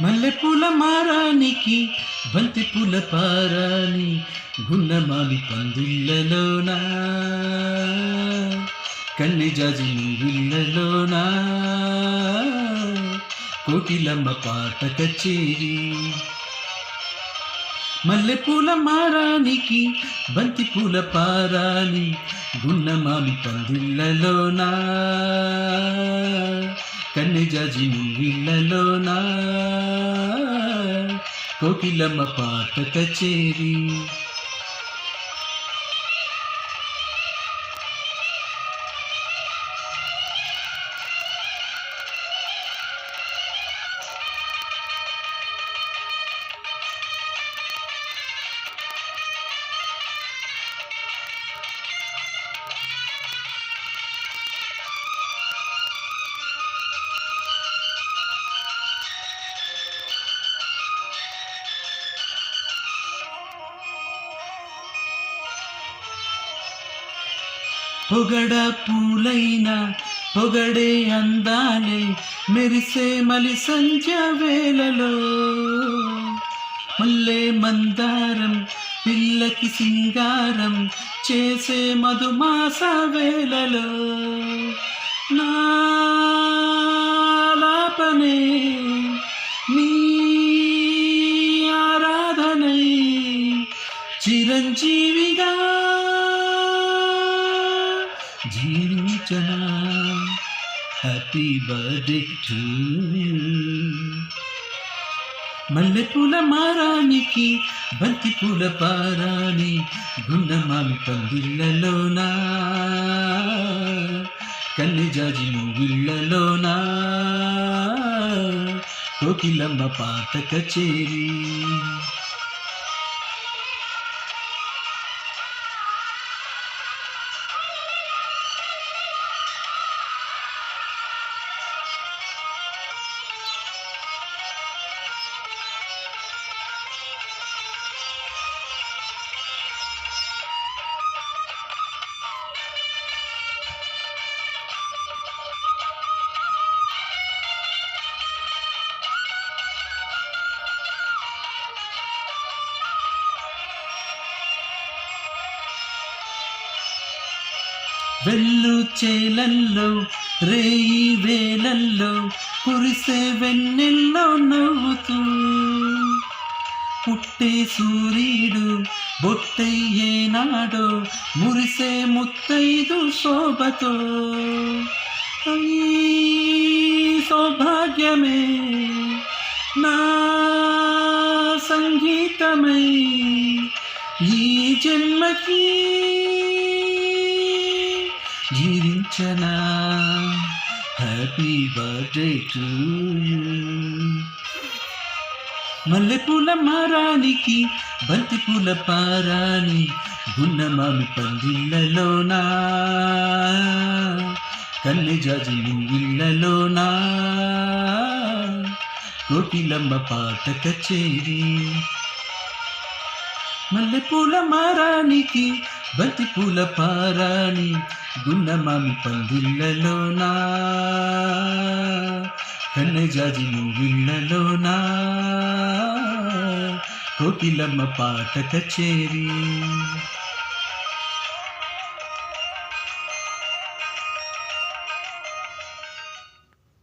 మల్లెపూల మారానికి బంతి పూల పారాని గున్నమామి పందిళ్ళలోనా? కన్నె జాజి ముంగిళ్ళలోనా? కోటిలమ్మ పాట కచేరి మల్లెపూల మారానికి బంతి పూల పారాని గున్నమామి పందిళ్ళలోనా? కన్నెజాజి నువ్విళ్ళలోన కోకిలమ్మ పాట కచేరి. పొగడ పూలైన పొగడే అందాలే మెరిసే మలి సంధ్య వేళలో. మల్లె మందారం పిల్లకి సింగారం చేసే మధుమాస వేళలో. నాలాపనే నీ ఆరాధనై చిరంజీవి జీవించనా? హ్యాపీ బర్త్డే టు మల్లెపూల మారానికి బంతి పూల పారాని గుండమామి పందిళ్ళలోనా? కన్నె జాజి ముగిళ్ళలోనా కోకిలమ్మ పాట కచేరి వెల్లు చేలల్లో రేయి వేలల్లో కురిసే వెన్నెల్లో నవ్వుతూ. పుట్టే సూర్యుడు బొట్టయ్యేనాడో మురిసే ముత్తైదు శోభతో. సౌభాగ్యమే నా సంగీతమై ఈ జన్మకీ జీవించనా? హ్యాపీ బర్త్డే టు మల్లెపూల మారానికి బంతిపూల పారాని గున్నమామి పందిళ్ళలోనా? కన్నె జాజి ముంగిళ్ళలోనా? కోకిలమ్మ పాట కచేరి. మల్లెపూల మారానికి బంతిపూల పారాని గున్నమామి పందిళ్ళలోనా? కన్నజాజి నువ్విళ్ళలోనా కోకిలమ్మ పాట కచేరి